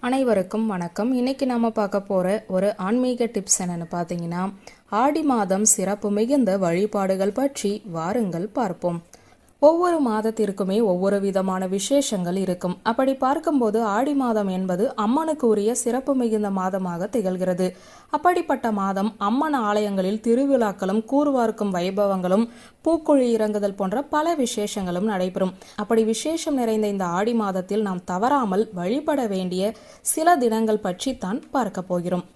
அனைவருக்கும் வணக்கம். இன்னைக்கு நாம பார்க்க போற ஒரு ஆன்மீக டிப்ஸ் என்னன்னு பார்த்தீங்கன்னா ஆடி மாதம் சிறப்பு மிகுந்த வழிபாடுகள் பற்றி வாருங்கள் பார்ப்போம். ஒவ்வொரு மாதத்திற்குமே ஒவ்வொரு விதமான விசேஷங்கள் இருக்கும். அப்படி பார்க்கும்போது ஆடி மாதம் என்பது அம்மனுக்கு உரிய சிறப்பு மிகுந்த மாதமாக திகழ்கிறது. அப்படிப்பட்ட மாதம் அம்மன் ஆலயங்களில் திருவிழாக்களும் கூர்வார்க்கும் வைபவங்களும் பூக்குழி இறங்குதல் போன்ற பல விசேஷங்களும் நடைபெறும். அப்படி விசேஷம் நிறைந்த இந்த ஆடி மாதத்தில் நாம் தவறாமல் வழிபட வேண்டிய சில தினங்கள் பற்றி தான் பார்க்க போகிறோம்.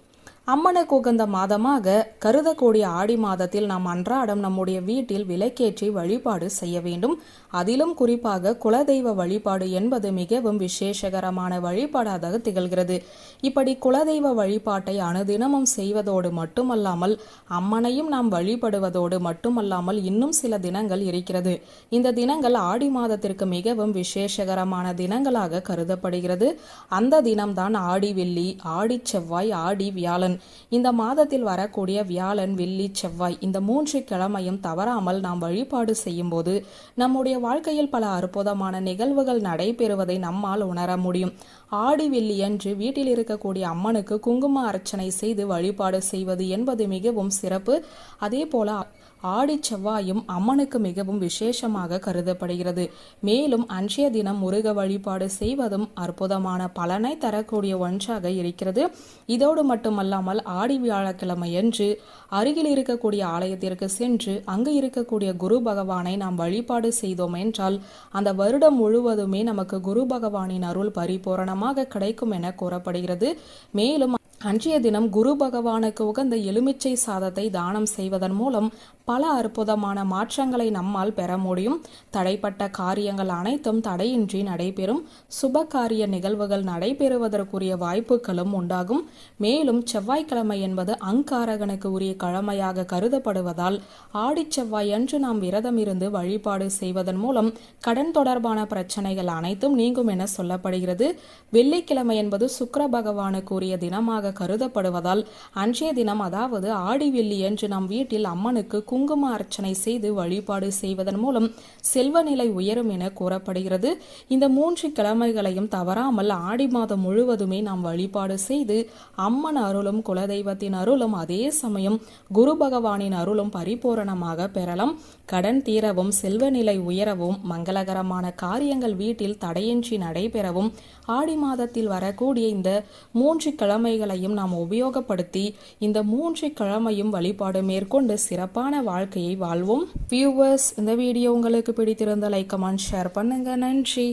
அம்மனுக்கு உகந்த மாதமாக கருதக்கூடிய ஆடி மாதத்தில் நாம் அன்றாடம் நம்முடைய வீட்டில் விளக்கேற்றி வழிபாடு செய்ய வேண்டும். அதிலும் குறிப்பாக குலதெய்வ வழிபாடு என்பது மிகவும் விசேஷகரமான வழிபாடாக திகழ்கிறது. இப்படி குலதெய்வ வழிபாட்டை அனுதினமும் செய்வதோடு மட்டுமல்லாமல் அம்மனையும் நாம் வழிபடுவதோடு மட்டுமல்லாமல் இன்னும் சில தினங்கள் இருக்கிறது. இந்த தினங்கள் ஆடி மாதத்திற்கு மிகவும் விசேஷகரமான தினங்களாக கருதப்படுகிறது. அந்த தினம்தான் ஆடி வெள்ளி ஆடி செவ்வாய் ஆடி வியாழன் இந்த மாதத்தில் வரக்கூடிய வியாழன் வெள்ளி செவ்வாய் இந்த மூன்று கிழமையும் தவறாமல் நாம் வழிபாடு செய்யும் போது நம்முடைய வாழ்க்கையில் பல அற்புதமான நிகழ்வுகள் நடைபெறுவதை நம்மால் உணர முடியும். ஆடி வெள்ளி அன்று வீட்டில் இருக்கக்கூடிய அம்மனுக்கு குங்கும அர்ச்சனை செய்து வழிபாடு செய்வது என்பது மிகவும் சிறப்பு. அதே போல ஆடி செவ்வாயும் அம்மனுக்கு மிகவும் விசேஷமாக கருதப்படுகிறது. மேலும் அன்றைய தினம் முருக வழிபாடு செய்வதும் அற்புதமான பலனை தரக்கூடிய ஒன்றாக இருக்கிறது. இதோடு மட்டுமல்ல மட்டுமல்லாமல் ஆடி வியாழக்கிழமையன்று அருகில் இருக்கக்கூடிய ஆலயத்திற்கு சென்று அங்கு இருக்கக்கூடிய குரு பகவானை நாம் வழிபாடு செய்தோம் என்றால் அந்த வருடம் முழுவதுமே நமக்கு குரு பகவானின் அருள் பரிபூரணமாக கிடைக்கும் என கூறப்படுகிறது. மேலும் அன்றைய தினம் குரு பகவானுக்கு உகந்த எலுமிச்சை சாதத்தை தானம் செய்வதன் மூலம் பல அற்புதமான மாற்றங்களை நம்மால் பெற முடியும். தடைப்பட்ட காரியங்கள் அனைத்தும் தடையின்றி நடைபெறும். சுப காரிய நிகழ்வுகள் நடைபெறுவதற்குரிய வாய்ப்புகளும் உண்டாகும். மேலும் செவ்வாய்க்கிழமை என்பது அங்காரகனுக்கு உரிய கிழமையாக கருதப்படுவதால் ஆடி செவ்வாய் அன்று நாம் விரதம் இருந்து வழிபாடு செய்வதன் மூலம் கடன் தொடர்பான பிரச்சனைகள் அனைத்தும் நீங்கும் என சொல்லப்படுகிறது. வெள்ளிக்கிழமை என்பது சுக்கர பகவானுக்கு உரிய தினமாக கருதப்படுவதால் அன்றைய தினம் அதாவது ஆடி வெள்ளி என்று நம் வீட்டில் அம்மனுக்கு குங்கும அர்ச்சனை செய்து வழிபாடு செய்வதன் மூலம் செல்வ நிலை உயரும் என கூறப்படுகிறது. இந்த மூன்று கிழமைகளையும் தவறாமல் ஆடி மாதம் முழுவதுமே நாம் வழிபாடு செய்து அம்மன் அருளும் குலதெய்வத்தின் அருளும் அதே சமயம் குரு பகவானின் அருளும் பரிபூரணமாக பெறலாம். கடன் தீரவும் செல்வ நிலை உயரவும் மங்களகரமான காரியங்கள் வீட்டில் தடையின்றி நடைபெறவும் ஆடி மாதத்தில் வரக்கூடிய இந்த மூன்று கிழமைகளை கிழமைகளையும் நாம் உபயோகப்படுத்தி இந்த மூன்று கிழமையும் வழிபாடு மேற்கொண்டு சிறப்பான வாழ்க்கையை வாழ்வோம். வியூவர்ஸ் இந்த வீடியோ உங்களுக்கு பிடித்திருந்த லைக் கமெண்ட் ஷேர் பண்ணுங்க. நன்றி.